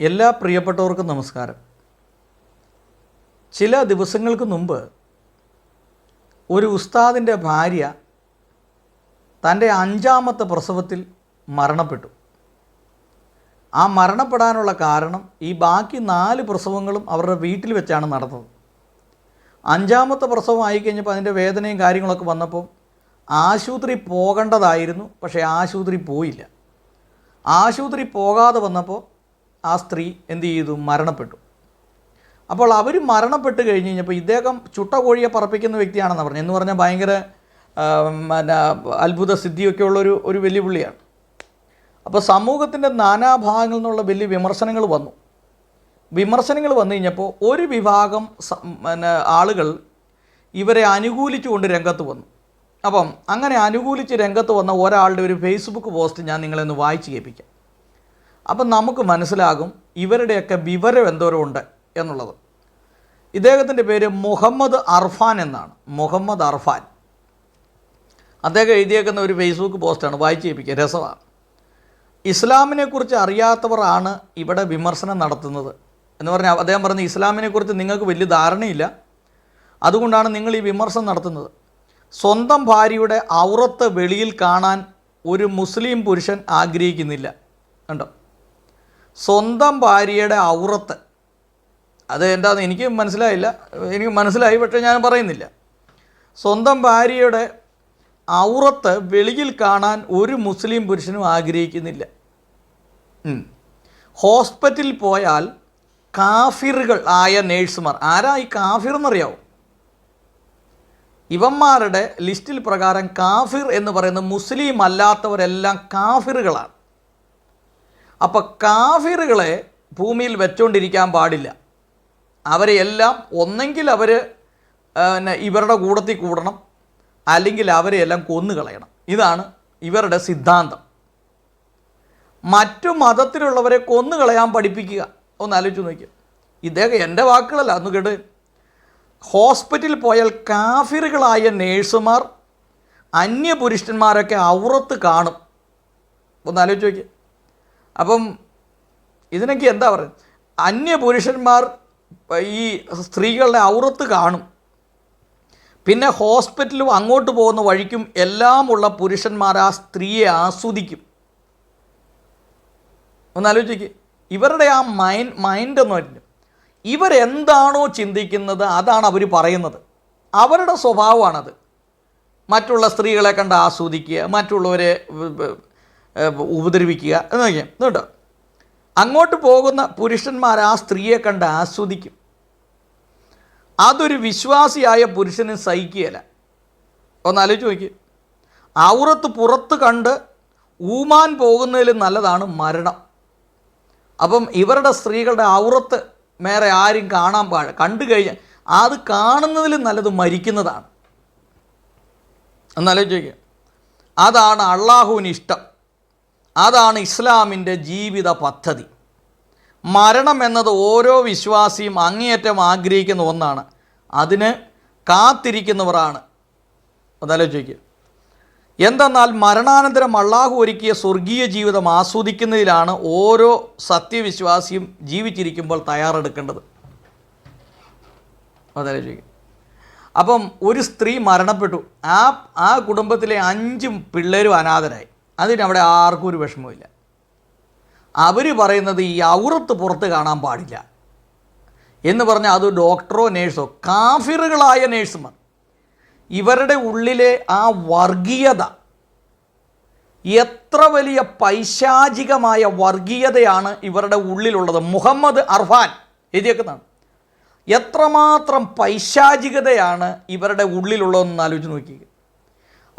എല്ലാ പ്രിയപ്പെട്ടവർക്കും നമസ്കാരം. ചില ദിവസങ്ങൾക്ക് മുമ്പ് ഒരു ഉസ്താദിന്റെ ഭാര്യ തന്റെ അഞ്ചാമത്തെ പ്രസവത്തിൽ മരണപ്പെട്ടു. ആ മരണപ്പെടാനുള്ള കാരണം ഈ ബാക്കി നാല് പ്രസവങ്ങളും അവരുടെ വീട്ടിൽ വെച്ചാണ് നടന്നത്. അഞ്ചാമത്തെ പ്രസവം ആയിക്കഴിഞ്ഞപ്പോൾ അതിന്റെ വേദനയും കാര്യങ്ങളൊക്കെ വന്നപ്പോൾ ആശുപത്രി പോകേണ്ടതായിരുന്നു പക്ഷേ ആശുപത്രി പോയില്ല. ആശുപത്രി പോകാതെ വന്നപ്പോൾ ആ സ്ത്രീ എന്ത് ചെയ്തു? മരണപ്പെട്ടു. അപ്പോൾ അവർ മരണപ്പെട്ട് കഴിഞ്ഞ് കഴിഞ്ഞപ്പോൾ ഇദ്ദേഹം ചുട്ട കോഴിയെ പറപ്പിക്കുന്ന വ്യക്തിയാണെന്ന് പറഞ്ഞു എന്ന് പറഞ്ഞാൽ ഭയങ്കര പിന്നെ അത്ഭുത സിദ്ധിയൊക്കെ ഉള്ളൊരു ഒരു വെല്ലുവിളിയാണ്. അപ്പോൾ സമൂഹത്തിന്റെ നാനാഭാഗങ്ങളിൽ നിന്നുള്ള വലിയ വിമർശനങ്ങൾ വന്നു. വിമർശനങ്ങൾ വന്നു കഴിഞ്ഞപ്പോൾ ഒരു വിഭാഗം പിന്നെ ആളുകൾ ഇവരെ അനുകൂലിച്ചുകൊണ്ട് രംഗത്ത് വന്നു. അപ്പം അങ്ങനെ അനുകൂലിച്ച് രംഗത്ത് വന്ന ഒരാളുടെ ഒരു ഫേസ്ബുക്ക് പോസ്റ്റ് ഞാൻ നിങ്ങളെ ഒന്ന് വായിച്ച് കേൾപ്പിക്കാം. അപ്പം നമുക്ക് മനസ്സിലാകും ഇവരുടെയൊക്കെ വിവരം എന്തോരം ഉണ്ട് എന്നുള്ളത്. ഇദ്ദേഹത്തിന്റെ പേര് മുഹമ്മദ് അർഫാൻ എന്നാണ്. മുഹമ്മദ് അർഫാൻ. അദ്ദേഹം എഴുതിയേക്കുന്ന ഒരു ഫേസ്ബുക്ക് പോസ്റ്റാണ് വായിച്ച് കേൾപ്പിക്കുക രസമാണ്. ഇസ്ലാമിനെക്കുറിച്ച് അറിയാത്തവരാണ് ഇവിടെ വിമർശനം നടത്തുന്നത് എന്ന് പറഞ്ഞാൽ അദ്ദേഹം പറഞ്ഞ ഇസ്ലാമിനെക്കുറിച്ച് നിങ്ങൾക്ക് വലിയ ധാരണയില്ല. അതുകൊണ്ടാണ് നിങ്ങൾ ഈ വിമർശനം നടത്തുന്നത്. സ്വന്തം ഭാര്യയുടെ ഔറത്ത് വെളിയിൽ കാണാൻ ഒരു മുസ്ലിം പുരുഷൻ ആഗ്രഹിക്കുന്നില്ല. കണ്ടോ? സ്വന്തം ഭാര്യയുടെ ഔറത്ത്. അത് എന്താന്ന് എനിക്ക് മനസ്സിലായില്ല. എനിക്ക് മനസ്സിലായി പക്ഷേ ഞാൻ പറയുന്നില്ല. സ്വന്തം ഭാര്യയുടെ ഔറത്ത് വെളിയിൽ കാണാൻ ഒരു മുസ്ലിം പുരുഷനും ആഗ്രഹിക്കുന്നില്ല. ഹോസ്പിറ്റലിൽ പോയാൽ കാഫിറുകൾ ആയ നേഴ്സുമാർ. ആരാ ഈ കാഫിർ എന്നറിയാവോ? ഇവന്മാരുടെ ലിസ്റ്റിൽ പ്രകാരം കാഫിർ എന്ന് പറയുന്ന മുസ്ലിം അല്ലാത്തവരെല്ലാം കാഫിറുകളാണ്. അപ്പോൾ കാഫിറുകളെ ഭൂമിയിൽ വെച്ചുകൊണ്ടിരിക്കാൻ പാടില്ല. അവരെ എല്ലാം ഒന്നെങ്കിൽ അവർ പിന്നെ ഇവരുടെ കൂടത്തിൽ കൂടണം. അല്ലെങ്കിൽ അവരെ എല്ലാം കൊന്നുകളയണം. ഇതാണ് ഇവരുടെ സിദ്ധാന്തം. മറ്റു മതത്തിലുള്ളവരെ കൊന്നുകളയാൻ പഠിപ്പിക്കുക. ഒന്ന് ആലോചിച്ച് നോക്കിയ. ഇദ്ദേഹം എന്റെ വാക്കുകളല്ല അന്ന് കേട്ട്. ഹോസ്പിറ്റലിൽ പോയാൽ കാഫിറുകളായ നേഴ്സുമാർ അന്യപുരുഷന്മാരൊക്കെ ഔറത്ത് കാണും. ഒന്ന് ആലോചിച്ച് നോക്കിയ. അപ്പം ഇതിനൊക്കെ എന്താ പറയുക? അന്യപുരുഷന്മാർ ഈ സ്ത്രീകളുടെ ഔറത്ത് കാണും. പിന്നെ ഹോസ്പിറ്റലും അങ്ങോട്ട് പോകുന്ന വഴിക്കും എല്ലാമുള്ള പുരുഷന്മാർ ആ സ്ത്രീയെ ആസ്വദിക്കും. ഒന്ന് ആലോചിക്ക്. ഇവരുടെ ആ മൈൻഡ് മൈൻഡ് എന്ന് പറഞ്ഞു ഇവരെന്താണോ ചിന്തിക്കുന്നത് അതാണ് അവർ പറയുന്നത്. അവരുടെ സ്വഭാവമാണത്. മറ്റുള്ള സ്ത്രീകളെ കണ്ട് ആസ്വദിക്കുക മറ്റുള്ളവരെ വ- എന്ന് നോക്കിയാൽ ഉപദ്രവിക്കുക കേട്ടോ? അങ്ങോട്ട് പോകുന്ന പുരുഷന്മാർ ആ സ്ത്രീയെ കണ്ട് ആസ്വദിക്കും. അതൊരു വിശ്വാസിയായ പുരുഷന് സഹിക്കുകയില്ല. ഒന്ന് ആലോചിച്ച് നോക്കി ഔറത്ത് പുറത്ത് കണ്ട് ഊമാൻ പോകുന്നതിൽ നല്ലതാണ് മരണം. അപ്പം ഇവരുടെ സ്ത്രീകളുടെ ഔറത്ത് വേറെ ആരും കാണാൻ പാടില്ല. കണ്ടു കഴിഞ്ഞാൽ അത് കാണുന്നതിൽ നല്ലത് മരിക്കുന്നതാണ്. എന്നാലോചിക്കുക അതാണ് അള്ളാഹുവിന് ഇഷ്ടം. അതാണ് ഇസ്ലാമിന്റെ ജീവിത പദ്ധതി. മരണം എന്നത് ഓരോ വിശ്വാസിയും അങ്ങേയറ്റം ആഗ്രഹിക്കുന്ന ഒന്നാണ്. അതിന് കാത്തിരിക്കുന്നവരാണ്. അതാലോചിക്കുക എന്തെന്നാൽ മരണാനന്തരം അള്ളാഹു ഒരുക്കിയ സ്വർഗീയ ജീവിതം ആസ്വദിക്കുന്നതിലാണ് ഓരോ സത്യവിശ്വാസിയും ജീവിച്ചിരിക്കുമ്പോൾ തയ്യാറെടുക്കേണ്ടത്. അതാലോചിക്കുക അപ്പം ഒരു സ്ത്രീ മരണപ്പെട്ടു. ആ ആ കുടുംബത്തിലെ അഞ്ചും പിള്ളേരും അനാഥരായി. അതിനവിടെ ആർക്കും ഒരു വിഷമവുമില്ല. അവർ പറയുന്നത് ഈ ഔറത്ത് പുറത്ത് കാണാൻ പാടില്ല. എന്ന് പറഞ്ഞാൽ അത് ഡോക്ടറോ നേഴ്സോ കാഫിറുകളായ നേഴ്സുമാർ. ഇവരുടെ ഉള്ളിലെ ആ വർഗീയത എത്ര വലിയ പൈശാചികമായ വർഗീയതയാണ് ഇവരുടെ ഉള്ളിലുള്ളത്. മുഹമ്മദ് അർഫാൻ എഴുതിയേക്കുന്നതാണ്. എത്രമാത്രം പൈശാചികതയാണ് ഇവരുടെ ഉള്ളിലുള്ളതെന്ന് ആലോചിച്ച് നോക്കി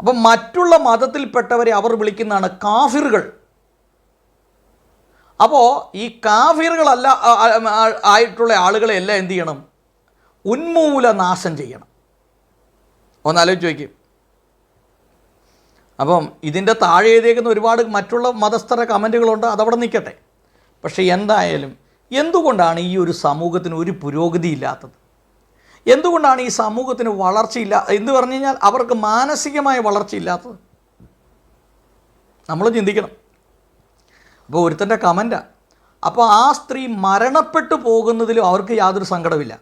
അപ്പം മറ്റുള്ള മതത്തിൽപ്പെട്ടവരെ അവർ വിളിക്കുന്നതാണ് കാഫിറുകൾ. അപ്പോൾ ഈ കാഫിറുകളല്ല ആയിട്ടുള്ള ആളുകളെ എല്ലാം എന്ത് ചെയ്യണം? ഉന്മൂല നാശം ചെയ്യണം. ഒന്ന് ആലോചിച്ച് നോക്കി. അപ്പം ഇതിന്റെ താഴെ എഴുതിയേക്കുന്ന ഒരുപാട് മറ്റുള്ള മതസ്ഥര കമന്റുകളുണ്ട് അതവിടെ നിൽക്കട്ടെ. പക്ഷേ എന്തായാലും എന്തുകൊണ്ടാണ് ഈ ഒരു സമൂഹത്തിന് ഒരു പുരോഗതി ഇല്ലാത്തത്? എന്തുകൊണ്ടാണ് ഈ സമൂഹത്തിന് വളർച്ചയില്ല? എന്ന് പറഞ്ഞു കഴിഞ്ഞാൽ അവർക്ക് മാനസികമായ വളർച്ചയില്ലാത്തത്. നമ്മൾ ചിന്തിക്കണം. അപ്പോൾ ഒരുത്തന്റെ കമന്റാണ് അപ്പോൾ ആ സ്ത്രീ മരണപ്പെട്ടു പോകുന്നതിലും അവർക്ക് യാതൊരു സങ്കടമില്ല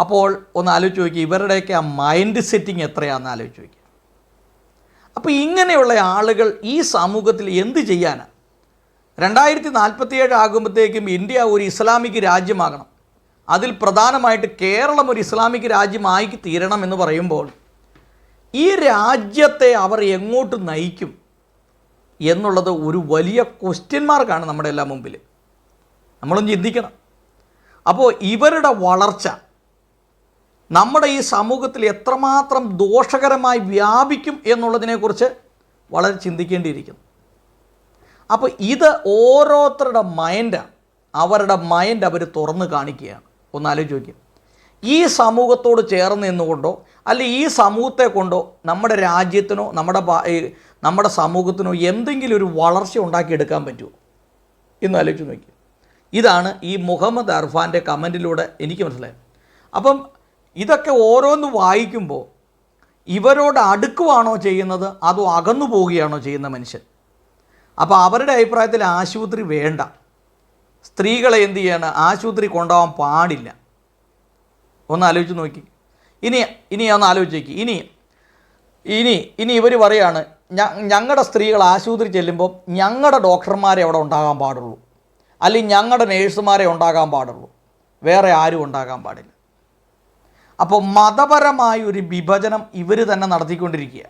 അപ്പോൾ ഒന്ന് ആലോചിച്ച് നോക്കി ഇവരുടെയൊക്കെ ആ മൈൻഡ് സെറ്റിംഗ് എത്രയാണെന്ന് ആലോചിച്ച് നോക്കി. അപ്പോൾ ഇങ്ങനെയുള്ള ആളുകൾ ഈ സമൂഹത്തിൽ എന്ത് ചെയ്യാനാണ് രണ്ടായിരത്തി നാൽപ്പത്തിയേഴ് ആകുമ്പോഴത്തേക്കും ഇന്ത്യ ഒരു ഇസ്ലാമിക് രാജ്യമാകണം. അതിൽ പ്രധാനമായിട്ട് കേരളം ഒരു ഇസ്ലാമിക് രാജ്യമായി തീരണം എന്ന് പറയുമ്പോൾ ഈ രാജ്യത്തെ അവർ എങ്ങോട്ട് നയിക്കും എന്നുള്ളത് ഒരു വലിയ ക്വസ്റ്റ്യൻ മാർക്കാണ് നമ്മുടെ എല്ലാം മുമ്പിൽ. നമ്മളൊന്ന് ചിന്തിക്കണം. അപ്പോൾ ഇവരുടെ വളർച്ച നമ്മുടെ ഈ സമൂഹത്തിൽ എത്രമാത്രം ദോഷകരമായി വ്യാപിക്കും എന്നുള്ളതിനെക്കുറിച്ച് വളരെ ചിന്തിക്കേണ്ടിയിരിക്കുന്നു. അപ്പോൾ ഇത് ഓരോരുത്തരുടെ മൈൻഡാണ് അവരുടെ മൈൻഡ് അവർ തുറന്ന് കാണിക്കുകയാണ്. ഒന്ന് ആലോചിച്ച് ഈ സമൂഹത്തോട് ചേർന്ന് നിന്നുകൊണ്ടോ അല്ലെ ഈ സമൂഹത്തെ കൊണ്ടോ നമ്മുടെ രാജ്യത്തിനോ നമ്മുടെ നമ്മുടെ സമൂഹത്തിനോ എന്തെങ്കിലും ഒരു വളർച്ച ഉണ്ടാക്കിയെടുക്കാൻ പറ്റുമോ? എന്ന് ആലോചിച്ച് നോക്കി ഇതാണ് ഈ മുഹമ്മദ് അർഫാന്റെ കമന്റിലൂടെ എനിക്ക് മനസ്സിലായത്. അപ്പം ഇതൊക്കെ ഓരോന്ന് വായിക്കുമ്പോൾ ഇവരോട് അടുക്കുവാണോ ചെയ്യുന്നത് അതോ അകന്നു പോവുകയാണോ ചെയ്യുന്ന മനുഷ്യൻ? അപ്പോൾ അവരുടെ അഭിപ്രായത്തിൽ ആശുപത്രി വേണ്ട. സ്ത്രീകളെ എന്ത് ചെയ്യാണ്? ആശുപത്രി കൊണ്ടുപോകാൻ പാടില്ല. ഒന്ന് ആലോചിച്ച് നോക്കി. ഇനി ഇനി ഒന്ന് ആലോചിച്ച് നോക്കി. ഇനി ഇനി ഇനി ഇവർ പറയാണ് ഞങ്ങളുടെ സ്ത്രീകൾ ആശുപത്രി ചെല്ലുമ്പോൾ ഞങ്ങളുടെ ഡോക്ടർമാരെ അവിടെ ഉണ്ടാകാൻ പാടുള്ളൂ. അല്ലെങ്കിൽ ഞങ്ങളുടെ നേഴ്സുമാരെ ഉണ്ടാകാൻ പാടുള്ളൂ. വേറെ ആരും ഉണ്ടാകാൻ പാടില്ല. അപ്പോൾ മതപരമായ ഒരു വിഭജനം ഇവർ തന്നെ നടത്തിക്കൊണ്ടിരിക്കുക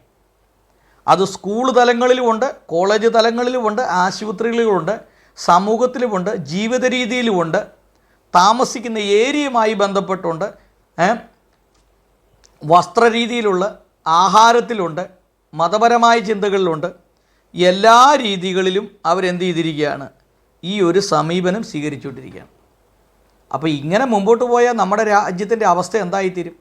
അത് സ്കൂൾ തലങ്ങളിലുമുണ്ട് കോളേജ് തലങ്ങളിലുമുണ്ട് ആശുപത്രികളിലുമുണ്ട് സമൂഹത്തിലുമുണ്ട് ജീവിത രീതിയിലുമുണ്ട് താമസിക്കുന്ന ഏരിയയുമായി ബന്ധപ്പെട്ടുണ്ട് വസ്ത്രരീതിയിലുള്ള ആഹാരത്തിലുണ്ട് മതപരമായ ചിന്തകളിലുണ്ട്. എല്ലാ രീതികളിലും അവരെന്ത് ചെയ്തിരിക്കുകയാണ്? ഈ ഒരു സമീപനം സ്വീകരിച്ചുകൊണ്ടിരിക്കുകയാണ്. അപ്പോൾ ഇങ്ങനെ മുമ്പോട്ട് പോയാൽ നമ്മുടെ രാജ്യത്തിന്റെ അവസ്ഥ എന്തായിത്തീരും?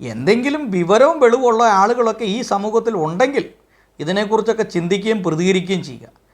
എന്തെങ്കിലും വിവരവും വെളിവുള്ള ആളുകളൊക്കെ ഈ സമൂഹത്തിൽ ഉണ്ടെങ്കിൽ ഇതിനെക്കുറിച്ചൊക്കെ ചിന്തിക്കുകയും പ്രതികരിക്കുകയും ചെയ്യുക.